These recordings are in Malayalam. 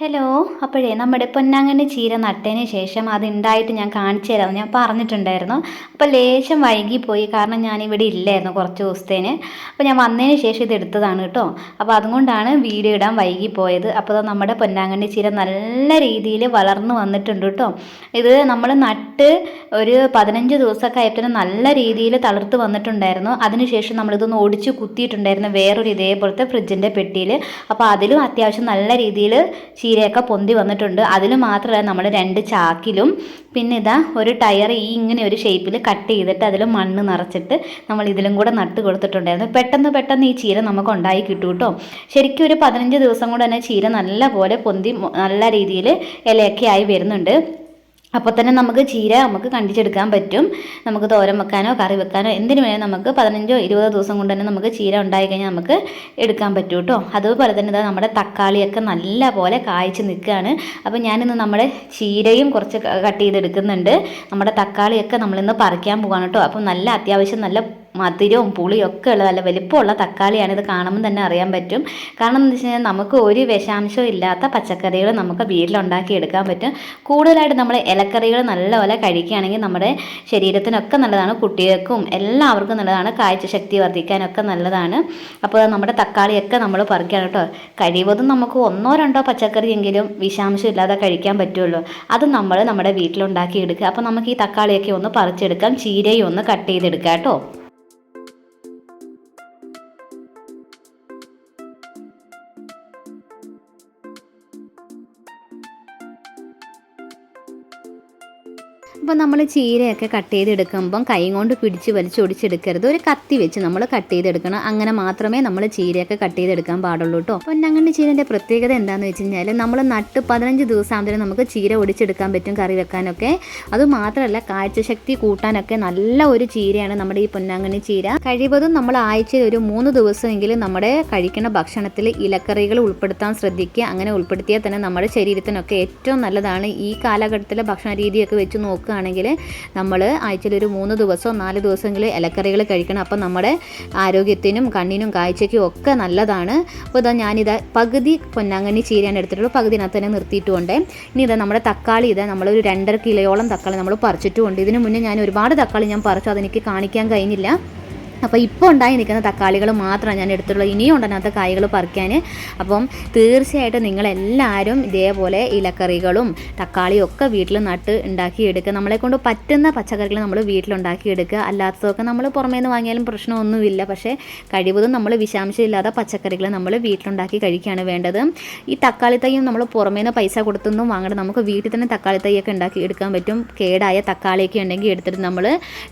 ഹലോ അപ്പോഴേ നമ്മുടെ പൊന്നാങ്കണ്ണി ചീര നട്ടതിന് ശേഷം അതുണ്ടായിട്ട് ഞാൻ കാണിച്ചു തരാമെന്ന് ഞാൻ പറഞ്ഞിട്ടുണ്ടായിരുന്നു. അപ്പോൾ ലേശം വൈകിപ്പോയി. കാരണം ഞാനിവിടെ ഇല്ലായിരുന്നു കുറച്ച് ദിവസത്തേന്. അപ്പോൾ ഞാൻ വന്നതിന് ശേഷം ഇത് എടുത്തതാണ് കേട്ടോ. അപ്പോൾ അതുകൊണ്ടാണ് വീഡിയോ ഇടാൻ വൈകിപ്പോയത്. അപ്പോൾ നമ്മുടെ പൊന്നാങ്കണ്ണി ചീര നല്ല രീതിയിൽ വളർന്നു വന്നിട്ടുണ്ട് കേട്ടോ. ഇത് നമ്മൾ നട്ട് ഒരു പതിനഞ്ച് ദിവസമൊക്കെ ആയപ്പോൾ നല്ല രീതിയിൽ തളർത്ത് വന്നിട്ടുണ്ടായിരുന്നു. അതിനുശേഷം നമ്മളിതൊന്ന് ഒടിച്ച് കുത്തിയിട്ടുണ്ടായിരുന്നു വേറൊരു ഇതേപോലത്തെ ഫ്രിഡ്ജിന്റെ പെട്ടിയിൽ. അപ്പോൾ അതിലും അത്യാവശ്യം നല്ല രീതിയിൽ ചീരയൊക്കെ പൊന്തി വന്നിട്ടുണ്ട്. അതിൽ മാത്രമല്ല നമ്മൾ രണ്ട് ചാക്കിലും പിന്നെ ഇതാ ഒരു ടയർ ഈ ഇങ്ങനെ ഒരു ഷേപ്പിൽ കട്ട് ചെയ്തിട്ട് അതിൽ മണ്ണ് നിറച്ചിട്ട് നമ്മൾ ഇതിലും കൂടെ നട്ട് കൊടുത്തിട്ടുണ്ടായിരുന്നു. പെട്ടെന്ന് പെട്ടെന്ന് ഈ ചീര നമുക്ക് ഉണ്ടായി കിട്ടും കേട്ടോ ശരിക്കും ഒരു പതിനഞ്ച് ദിവസം കൊണ്ട് തന്നെ ചീര നല്ല പോലെ പൊന്തി നല്ല രീതിയിൽ ഇലയൊക്കെ ആയി വരുന്നുണ്ട്. അപ്പോൾ തന്നെ നമുക്ക് ചീര നമുക്ക് കണ്ടിച്ചെടുക്കാൻ പറ്റും. നമുക്ക് തോരൻ വെക്കാനോ കറി വെക്കാനോ എന്തിനു വേണേൽ നമുക്ക് പതിനഞ്ചോ ഇരുപതോ ദിവസം കൊണ്ട് തന്നെ നമുക്ക് ചീര ഉണ്ടായി കഴിഞ്ഞാൽ നമുക്ക് എടുക്കാൻ പറ്റും കേട്ടോ അതുപോലെ തന്നെ ഇതാ നമ്മുടെ തക്കാളിയൊക്കെ നല്ല പോലെ കായ്ച്ച് നിൽക്കുകയാണ്. അപ്പോൾ ഞാനിന്ന് നമ്മുടെ ചീരയും കുറച്ച് കട്ട് ചെയ്തെടുക്കുന്നുണ്ട്. നമ്മുടെ തക്കാളിയൊക്കെ നമ്മളിന്ന് പറിക്കാൻ പോകുകയാണ് കേട്ടോ അപ്പോൾ നല്ല അത്യാവശ്യം നല്ല മധുരവും പുളിയും ഒക്കെ ഉള്ള നല്ല വലിപ്പമുള്ള തക്കാളിയാണ് ഇത് കാണുമ്പോൾ തന്നെ അറിയാൻ പറ്റും. കാരണം എന്ന് വെച്ച് കഴിഞ്ഞാൽ നമുക്ക് ഒരു വിഷാംശവും ഇല്ലാത്ത പച്ചക്കറികൾ നമുക്ക് വീട്ടിലുണ്ടാക്കി എടുക്കാൻ പറ്റും. കൂടുതലായിട്ട് നമ്മൾ ഇലക്കറികൾ നല്ലപോലെ കഴിക്കുകയാണെങ്കിൽ നമ്മുടെ ശരീരത്തിനൊക്കെ നല്ലതാണ് കുട്ടികൾക്കും എല്ലാവർക്കും നല്ലതാണ് കാഴ്ചശക്തി വർദ്ധിക്കാനൊക്കെ നല്ലതാണ്. അപ്പോൾ നമ്മുടെ തക്കാളിയൊക്കെ നമ്മൾ പറിക്കുകയാണ് കേട്ടോ. കഴിവതും നമുക്ക് ഒന്നോ രണ്ടോ പച്ചക്കറി എങ്കിലും വിഷാംശം ഇല്ലാതെ കഴിക്കാൻ പറ്റുള്ളൂ. അത് നമ്മൾ നമ്മുടെ വീട്ടിലുണ്ടാക്കി എടുക്കുക. അപ്പോൾ നമുക്ക് ഈ തക്കാളിയൊക്കെ ഒന്ന് പറിച്ചെടുക്കാം ചീരയും ഒന്ന് കട്ട് ചെയ്തെടുക്കാം കേട്ടോ. അപ്പോൾ നമ്മൾ ചീരയൊക്കെ കട്ട് ചെയ്തെടുക്കുമ്പം കൈ കൊണ്ട് പിടിച്ച് വലിച്ചൊടിച്ചെടുക്കരുത് ഒരു കത്തി വെച്ച് നമ്മൾ കട്ട് ചെയ്തെടുക്കണം. അങ്ങനെ മാത്രമേ നമ്മൾ ചീരയൊക്കെ കട്ട് ചെയ്തെടുക്കാൻ പാടുള്ളൂ കേട്ടോ പൊന്നങ്ങണ്ണി ചീരന്റെ പ്രത്യേകത എന്താണെന്ന് വെച്ച് കഴിഞ്ഞാൽ നമ്മൾ നട്ട് പതിനഞ്ച് ദിവസം നമുക്ക് ചീര ഒടിച്ചെടുക്കാൻ പറ്റും കറി വെക്കാനൊക്കെ. അത് മാത്രമല്ല കാഴ്ചശക്തി കൂട്ടാനൊക്കെ നല്ല ഒരു ചീരയാണ് നമ്മുടെ ഈ പൊന്നാങ്കണ്ണി ചീര. കഴിവതും നമ്മൾ ആഴ്ചയിൽ ഒരു മൂന്ന് ദിവസമെങ്കിലും നമ്മുടെ കഴിക്കുന്ന ഭക്ഷണത്തിൽ ഇലക്കറികൾ ഉൾപ്പെടുത്താൻ ശ്രദ്ധിക്കുക. അങ്ങനെ ഉൾപ്പെടുത്തിയാൽ തന്നെ നമ്മുടെ ശരീരത്തിനൊക്കെ ഏറ്റവും നല്ലതാണ് ഈ കാലഘട്ടത്തിലെ ഭക്ഷണ രീതിയൊക്കെ വെച്ച് നോക്കുക. നോക്കുകയാണെങ്കിൽ നമ്മൾ ആഴ്ചയിൽ ഒരു മൂന്ന് ദിവസമോ നാല് ദിവസമെങ്കിലും ഇലക്കറികൾ കഴിക്കണം. അപ്പം നമ്മുടെ ആരോഗ്യത്തിനും കണ്ണിനും കാഴ്ചയ്ക്കും ഒക്കെ നല്ലതാണ്. അപ്പോൾ ഇതാ ഞാനിതാ പകുതി പൊന്നാങ്കണ്ണി ചീരയാണ് എടുത്തിട്ടുള്ളൂ പകുതിനകത്ത് തന്നെ നിർത്തിയിട്ടുമുണ്ട് ഇനി ഇതാ നമ്മുടെ തക്കാളി ഇതാ നമ്മളൊരു രണ്ടര കിലോയോളം തക്കാളി നമ്മൾ പറിച്ചിട്ടുമുണ്ട്. ഇതിനു മുന്നേ ഞാൻ ഒരുപാട് തക്കാളി ഞാൻ പറിച്ചു. അതെനിക്ക് കാണിക്കാൻ കഴിഞ്ഞില്ല. അപ്പോൾ ഇപ്പോൾ ഉണ്ടായി നിൽക്കുന്ന തക്കാളികൾ മാത്രമാണ് ഞാൻ എടുത്തുള്ളത് ഇനിയും ഉണ്ടാകാത്ത കായ്കൾ പറിക്കാൻ. അപ്പം തീർച്ചയായിട്ടും നിങ്ങളെല്ലാവരും ഇതേപോലെ ഇലക്കറികളും തക്കാളിയും ഒക്കെ വീട്ടിൽ നട്ട് ഉണ്ടാക്കിയെടുക്കുക. നമ്മളെ കൊണ്ട് പറ്റുന്ന പച്ചക്കറികൾ നമ്മൾ വീട്ടിലുണ്ടാക്കി എടുക്കുക അല്ലാത്തതൊക്കെ നമ്മൾ പുറമേ നിന്ന് വാങ്ങിയാലും പ്രശ്നമൊന്നുമില്ല. പക്ഷേ കഴിവതും നമ്മൾ വിഷാംശമില്ലാത്ത പച്ചക്കറികൾ നമ്മൾ വീട്ടിലുണ്ടാക്കി കഴിക്കുകയാണ് വേണ്ടത്. ഈ തക്കാളി തൈയും നമ്മൾ പുറമേ നിന്ന് പൈസ കൊടുത്തൊന്നും വാങ്ങണം നമുക്ക് വീട്ടിൽ തന്നെ തക്കാളി തൈയൊക്കെ ഉണ്ടാക്കി എടുക്കാൻ പറ്റും. കേടായ തക്കാളിയൊക്കെ ഉണ്ടെങ്കിൽ എടുത്തിട്ട് നമ്മൾ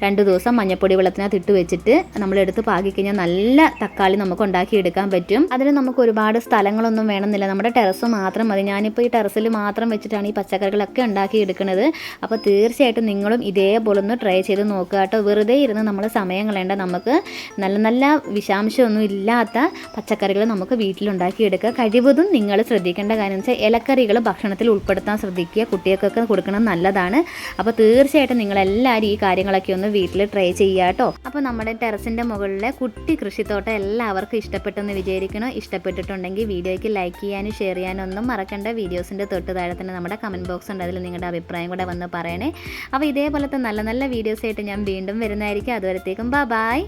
രണ്ട് ദിവസം മഞ്ഞപ്പൊടി വെള്ളത്തിനകത്ത് ഇട്ട് വെച്ചിട്ട് നമ്മളെടുത്ത് പാകിക്കഴിഞ്ഞാൽ നല്ല തക്കാളി നമുക്ക് ഉണ്ടാക്കിയെടുക്കാൻ പറ്റും. അതിന് നമുക്ക് ഒരുപാട് സ്ഥലങ്ങളൊന്നും വേണമെന്നില്ല. നമ്മുടെ ടെറസ് മാത്രം മതി. ഞാനിപ്പോൾ ഈ ടെറസിൽ മാത്രം വെച്ചിട്ടാണ് ഈ പച്ചക്കറികളൊക്കെ ഉണ്ടാക്കി എടുക്കുന്നത് അപ്പോൾ തീർച്ചയായിട്ടും നിങ്ങളും ഇതേപോലെ ഒന്ന് ട്രൈ ചെയ്ത് നോക്കുക കേട്ടോ. വെറുതെ ഇരുന്ന് നമ്മൾ സമയം കളയേണ്ട നമുക്ക് നല്ല നല്ല വിഷാംശമൊന്നും ഇല്ലാത്ത പച്ചക്കറികൾ നമുക്ക് വീട്ടിലുണ്ടാക്കി എടുക്കുക കഴിവതും നിങ്ങൾ ശ്രദ്ധിക്കേണ്ട കാര്യം വെച്ചാൽ ഇലക്കറികൾ ഭക്ഷണത്തിൽ ഉൾപ്പെടുത്താൻ ശ്രദ്ധിക്കുക. കുട്ടികൾക്കൊക്കെ കൊടുക്കണം നല്ലതാണ്. അപ്പോൾ തീർച്ചയായിട്ടും നിങ്ങളെല്ലാവരും ഈ കാര്യങ്ങളൊക്കെ ഒന്ന് വീട്ടിൽ ട്രൈ ചെയ്യുക കേട്ടോ. അപ്പോൾ നമ്മുടെ ടെറസിന്റെ മുകളിലെ കുട്ടി കൃഷിത്തോട്ടം എല്ലാവർക്കും ഇഷ്ടപ്പെട്ടെന്ന് വിചാരിക്കണം? ഇഷ്ടപ്പെട്ടിട്ടുണ്ടെങ്കിൽ വീഡിയോയ്ക്ക് ലൈക്ക് ചെയ്യാനും ഷെയർ ചെയ്യാനും ഒന്നും മറക്കണ്ട. വീഡിയോസിന്റെ തൊട്ട് താഴെ തന്നെ നമ്മുടെ കമന്റ് ബോക്സ് ഉണ്ട്. അതിൽ നിങ്ങളുടെ അഭിപ്രായം കൂടെ വന്ന് പറയണേ. അപ്പോൾ ഇതേപോലത്തെ നല്ല നല്ല വീഡിയോസായിട്ട് ഞാൻ വീണ്ടും വരുന്നതായിരിക്കും. അതുവരത്തേക്കും ബൈ